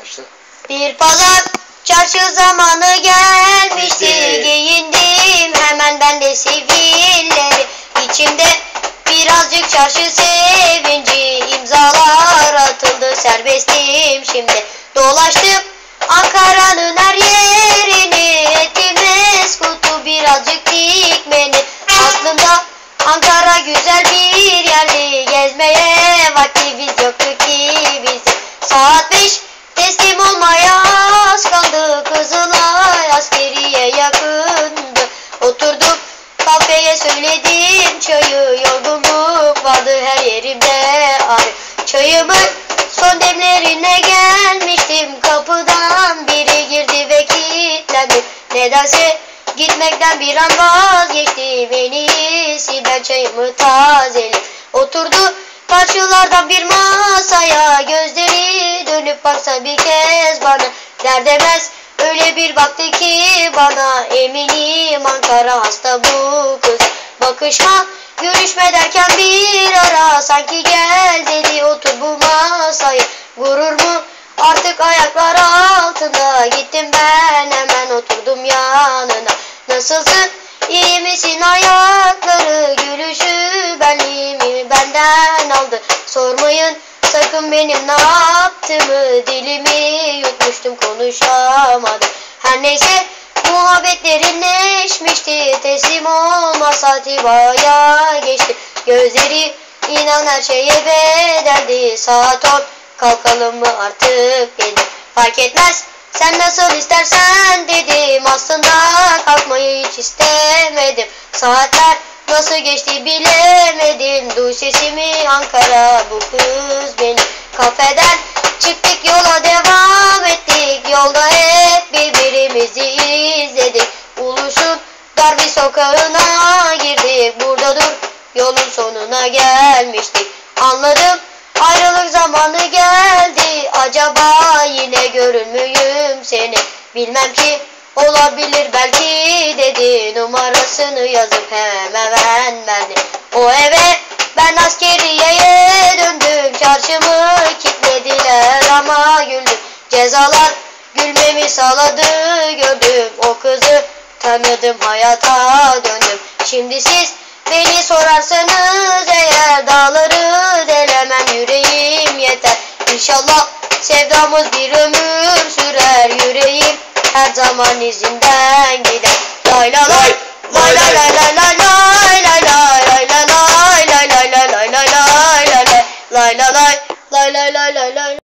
Başla. Bir pazar çarşı zamanı gelmişti Giyindim. Hemen ben de sivilleri içimde birazcık çarşı sevinci imzalar atıldı serbestim. Şimdi Dolaştım Ankara'nın her yerini Ettim eskutu birazcık dikmeni. Aslında Ankara güzel bir yerdi Gezmeye vaktimiz yoktu ki bizim Saat beş teslim olmaya az kaldı Kızılay askeriye yakındı. Oturduk kafeye söyledim çayı Yorgunluk vardı her yerimde. Ağrı Çayımın son demlerine gelmiştim. Kapıdan biri girdi ve kilitlendi. Nedense gitmekten bir an vazgeçtim En iyisi ben çayımı tazeledim dönüp bir kez bana Der demez. Öyle bir baktı ki bana Eminim Ankara hasta bu kız. Bakışma görüşme derken bir ara Sanki gel dedi. Otur bu masaya Gurur mu? Artık ayaklar altında Gittim ben. Hemen oturdum yanına. Nasılsın? İyi misin? Ayakları Gülüşü benliğimi benden aldı. Sormayın sakın benim ne yaptığımı Dilimi yutmuştum konuşamadım. Her neyse muhabbetlerin neşmişti Teslim olma saati baya geçti. Gözleri inan her şeye bedeldi Saat on kalkalım mı artık dedi Fark etmez sen nasıl istersen dedim Aslında kalkmayı hiç istemedim. Saatler nasıl geçti bilemedim Duy sesimi Ankara bu kız Kafeden çıktık yola devam ettik. Yolda hep birbirimizi izledik. Uluş'un dar bir sokağına girdik. Burada dur yolun sonuna gelmiştik. Anladım ayrılık zamanı geldi. Acaba yine görür müyüm seni? Bilmem ki olabilir belki dedi Numarasını yazıp hemen verdi. O eve Çarşımı kilitlediler ama güldüm Cezalar gülmemi sağladı. Gördüm O kızı tanıdım. Hayata döndüm. Şimdi siz beni sorarsanız eğer Dağları delemem. Yüreğim yeter. İnşallah sevdamız bir ömür sürer. Yüreğim her zaman izinden gider. Lay la lay lay lay lay lay lay